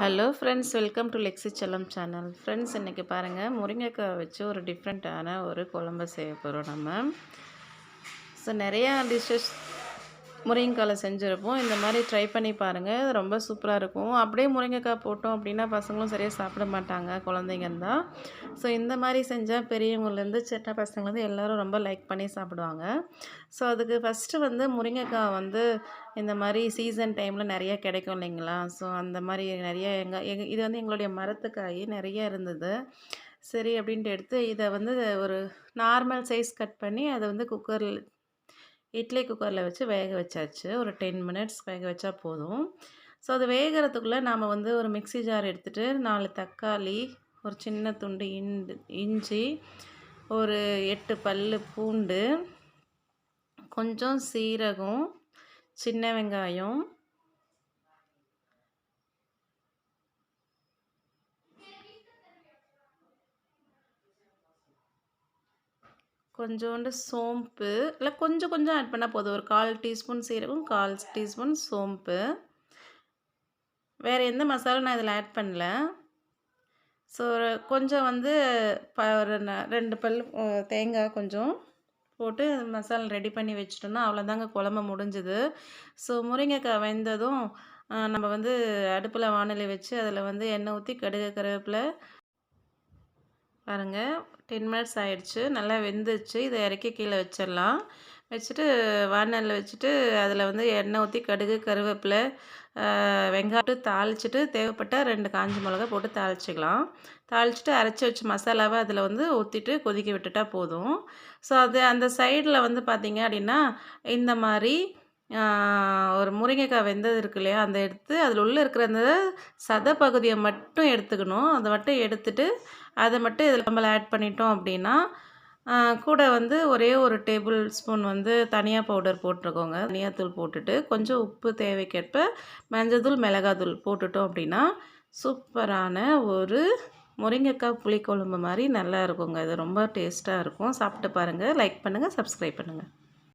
Hello friends welcome to Lexi Chellam channel friends இன்றைக்கி பாருங்கள் முருங்கைக்காய் வச்சு ஒரு டிஃப்ரெண்ட்டான ஒரு குழம்பு செய்ய போகிறோம் நம்ம. ஸோ நிறையா டிஷ்ஷஸ் முருங்கைக்காயில் செஞ்சுருப்போம். இந்த மாதிரி ட்ரை பண்ணி பாருங்கள் ரொம்ப சூப்பராக இருக்கும். அப்படியே முருங்கைக்காய் போட்டோம் அப்படின்னா பசங்களும் சரியாக சாப்பிட மாட்டாங்க. குழந்தைங்க இருந்தால் ஸோ இந்த மாதிரி செஞ்சால் பெரியவங்கலேருந்து சின்ன பசங்கள்லேருந்து எல்லோரும் ரொம்ப லைக் பண்ணி சாப்பிடுவாங்க. ஸோ அதுக்கு ஃபஸ்ட்டு வந்து முருங்கைக்காய் வந்து இந்த மாதிரி சீசன் டைமில் நிறைய கிடைக்கும் இல்லைங்களா? ஸோ அந்த மாதிரி நிறைய எங்கள் எங்கள் இது வந்து எங்களுடைய மரத்துக்காய் நிறைய இருந்தது. சரி அப்படின்ட்டு எடுத்து இதை வந்து ஒரு நார்மல் சைஸ் கட் பண்ணி அதை வந்து குக்கரில் இட்லி குக்கரில் வச்சு வேக வச்சாச்சு. ஒரு டென் மினிட்ஸ் வேக வச்சா போதும். ஸோ அது வேகிறதுக்குள்ளே நாம் வந்து ஒரு மிக்சி ஜார் எடுத்துகிட்டு நாலு தக்காளி ஒரு சின்ன துண்டு இண்டு இஞ்சி ஒரு எட்டு பல் பூண்டு கொஞ்சம் சீரகம் சின்ன வெங்காயம் கொஞ்சோண்டு சோம்பு. இல்லை கொஞ்சம் கொஞ்சம் ஆட் பண்ணால் போதும். ஒரு கால் டீஸ்பூன் சீரகம் கால் டீஸ்பூன் சோம்பு. வேறு எந்த மசாலும் நான் இதில் ஆட் பண்ணல. ஸோ கொஞ்சம் வந்து ப ஒரு ரெண்டு பல் தேங்காய் கொஞ்சம் போட்டு மசாலா ரெடி பண்ணி வச்சிட்டோன்னா அவ்வளோதாங்க குழம்பு முடிஞ்சுது. ஸோ முருங்கைக்காய் வெந்ததும் நம்ம வந்து அடுப்பில் வானிலை வச்சு அதில் வந்து எண்ணெய் ஊற்றி கடுகு கருவேப்பிலை பாருங்கள் டென் மினிட்ஸ் ஆகிடுச்சு நல்லா வெந்துச்சு. இதை இறக்கி கீழே வச்சிடலாம். வச்சுட்டு வானலில் வச்சுட்டு அதில் வந்து எண்ணெய் ஊற்றி கடுகு கருவேப்பிலை வெங்காயம் தாளிச்சிட்டு தேவைப்பட்டால் ரெண்டு காஞ்சி மிளகா போட்டு தாளிச்சிக்கலாம். தாளிச்சிட்டு அரைச்சி வச்ச மசாலாவை அதில் வந்து ஊற்றிட்டு கொதிக்க விட்டுட்டா போதும். ஸோ அது அந்த சைடில் வந்து பார்த்திங்க அப்படின்னா இந்த மாதிரி ஒரு முருங்கைக்காய் வெந்தது இருக்கு இல்லையா அந்த எடுத்து அதில் உள்ளே இருக்கிற அந்த சத பகுதியை மட்டும் எடுத்துக்கணும். அதை மட்டும் எடுத்துட்டு அதை மட்டும் இதில் நம்மள ஆட் பண்ணிட்டோம் அப்படின்னா கூட வந்து ஒரே ஒரு டேபிள் ஸ்பூன் வந்து தனியாக பவுடர் போட்டிருக்கோங்க. தனியாத்தூள் போட்டுட்டு கொஞ்சம் உப்பு தேவைக்கேற்ப மஞ்சத்தூள் மிளகாத்தூள் போட்டுட்டோம் அப்படின்னா சூப்பரான ஒரு முருங்கைக்காய் புளிக்குழம்பு மாதிரி நல்லா இருக்குங்க. இது ரொம்ப டேஸ்ட்டாக இருக்கும். சாப்பிட்டு பாருங்கள் லைக் பண்ணுங்கள் சப்ஸ்கிரைப் பண்ணுங்கள்